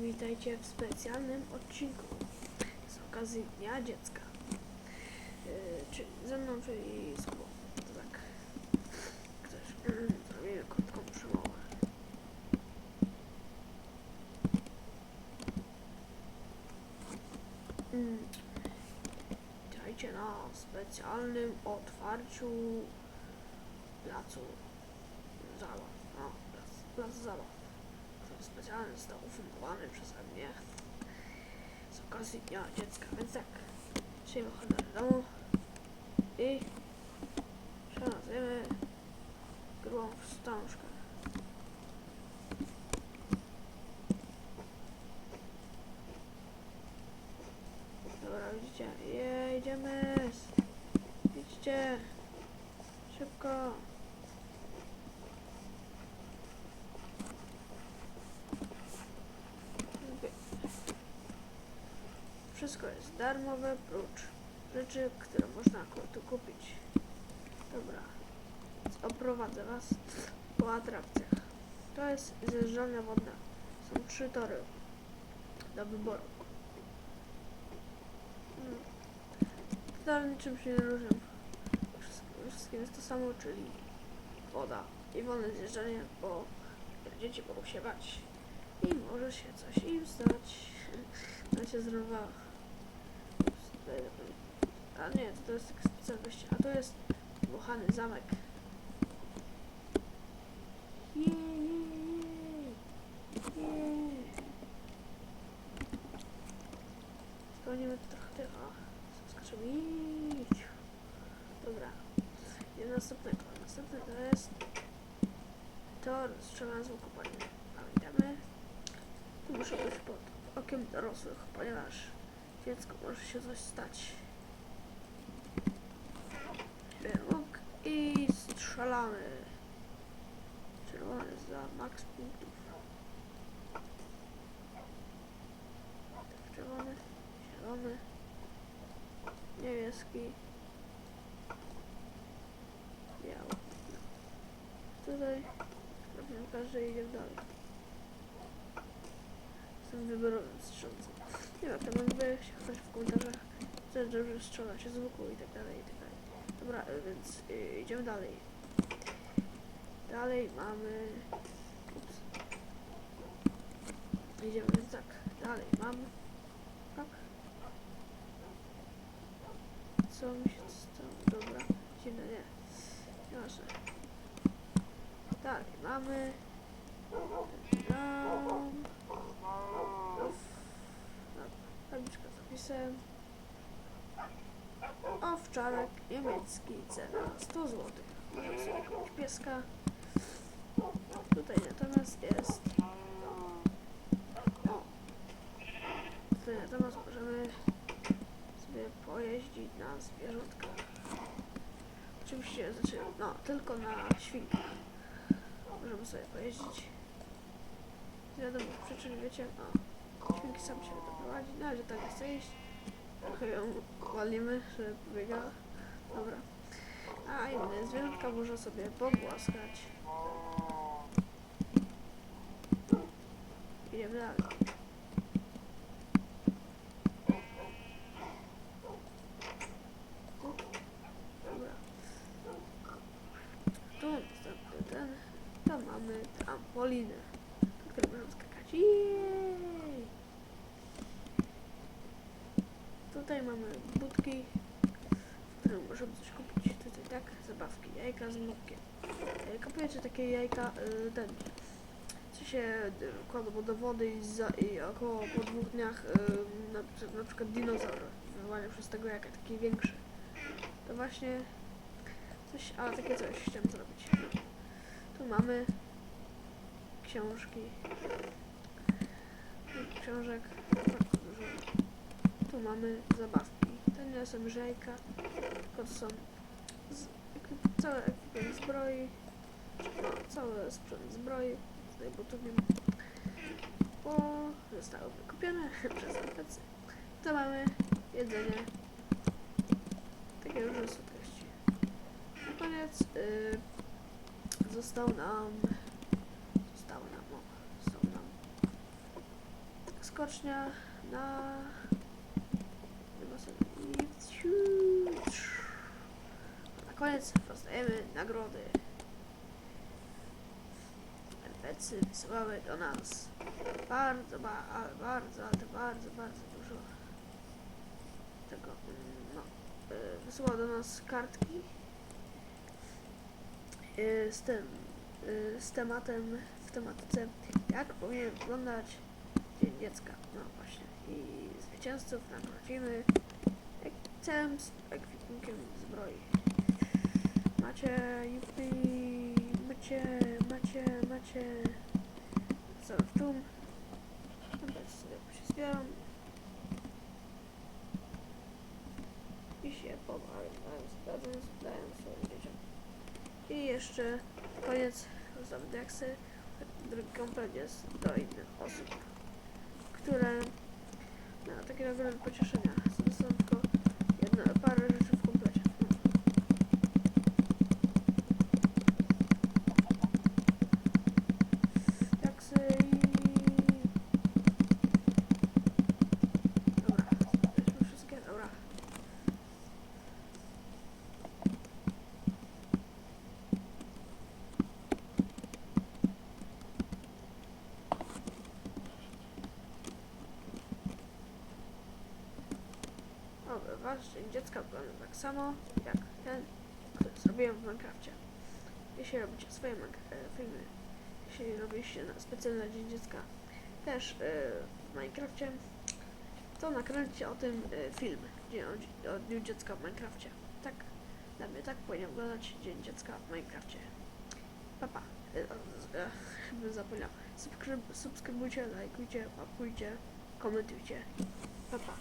Witajcie w specjalnym odcinku z okazji Dnia Dziecka. Yy, czy ze mną, czyli z Kubą. Tak. Ktoś zrobimy krótką przemowę. Mm. Witajcie na specjalnym otwarciu placu zabaw. No, plac, plac zabaw który specjalnie został ufundowany przeze mnie. Z okazji Dnia Dziecka, więc tak, dzisiaj wychodzę do domu i przenosimy grubą wstążkę. Dobra, widzicie, jedziemy, idźcie, szybko. Wszystko jest darmowe, prócz rzeczy, które można tu kupić. Dobra, więc oprowadzę Was po atrakcjach. To jest zjeżdżalnia wodna. Są trzy tory do wyboru. Mm. Totalnie się nie różnią. Wszystkim jest to samo, czyli woda i wolne zjeżdżanie, bo dzieci mogą się bać i może się coś im stać. Ona się zrywała. A nie, to, to jest taka specjalność. A to jest dmuchany zamek. Jej, jej. Spełnimy trochę tego. Skoczymy. Idź. Dobra. I następnego. Następne to jest tor strzelania z palnego. Pamiętamy? Tu muszę być pod okiem dorosłych, ponieważ dziecko może się coś stać. Łuk i strzelamy. Czerwony za max punktów. Tak, czerwony, zielony, niebieski, biały. Tutaj robimy każdy idzie dalej. Jestem wyborowym strzelcem. Nie wiem, to mógłby się ktoś w komentarzach, jest dobrze strzela się z łuku i tak dalej, i tak dalej. Dobra, więc y, idziemy dalej. Dalej mamy... Ups. Idziemy więc tak, dalej mamy... Tak. Co mi się stało? Dobra, dziwne, nie. Nieważne. Dalej mamy... Tam... Z zapisem. Owczarek niemiecki, cena 100 zł. Możemy sobie kupić pieska. Tutaj natomiast jest... O! Tutaj natomiast możemy sobie pojeździć na zwierzątkach. Oczywiście, znaczy, no, tylko na świnkach. Możemy sobie pojeździć. Nie wiadomo, przyczyn wiecie, no. Świnki sam się doprowadzi. Na razie tak chce iść. Trochę ją walimy, żeby pobiegała. Dobra. A inne zwierzątka można sobie pogłaskać. Idziemy dalej. Dobra. Tu następny ten. Tam mamy trampolinę, na której możemy skakać. Jej! Tutaj mamy budki, w których możemy coś kupić. Tutaj tak, zabawki, jajka z mlekiem. E, Kupujecie takie jajka, y, ten, co się y, kładą do wody i, za, i około po dwóch dniach na, na przykład dinozaur wyłania przez tego jajka, taki większy. To właśnie coś, a takie coś chciałem zrobić. Tu mamy książki. Książek bardzo dużo. Tu mamy zabawki. To nie są jajka, tylko to są z, całe ekwipunek zbroi. No, cały sprzęt zbroi. Tutaj butowiem. Bo zostały wykupione przez NPC. To mamy jedzenie. Takie różne słodkości. Na koniec y, został nam zostało nam, o, został nam skocznia na basen. I ciu, ciu. Na koniec rozdajemy nagrody. NPC wysyłały do nas bardzo, bardzo, bardzo, bardzo dużo tego, mm, no, y, do nas kartki y, z tym, y, z tematem, w tematyce jak powinien wyglądać Dzień Dziecka, no właśnie i zwycięzców nagrodzimy całym ekwipunkiem zbroi. Macie, jupi, macie, macie, macie cały w. Dobra, sobie się zbieram. I się pobawię, dając, dając swoim dzieciom. I jeszcze koniec rozdamy deksy. Drugi komplet jest do innych osób, które na takie nagrody pocieszenia są tylko jedno, parę rzeczy w komplecie. Deksy i... Dobra, weźmy wszystkie, dobra. Dobra, wasz dzień dziecka wygląda tak samo jak ten, który zrobiłem w Minecrafcie. Jeśli robicie swoje e, filmy, jeśli robiliście na specjalny dzień dziecka też e, w Minecrafcie, to nakręćcie o tym e, film, gdzie o, o dniu dziecka w Minecrafcie. Tak, dla mnie tak powinien wyglądać dzień dziecka w Minecrafcie. Papa, bym zapomniał. Subskryb, subskrybujcie, lajkujcie, łapkujcie, komentujcie. Papa.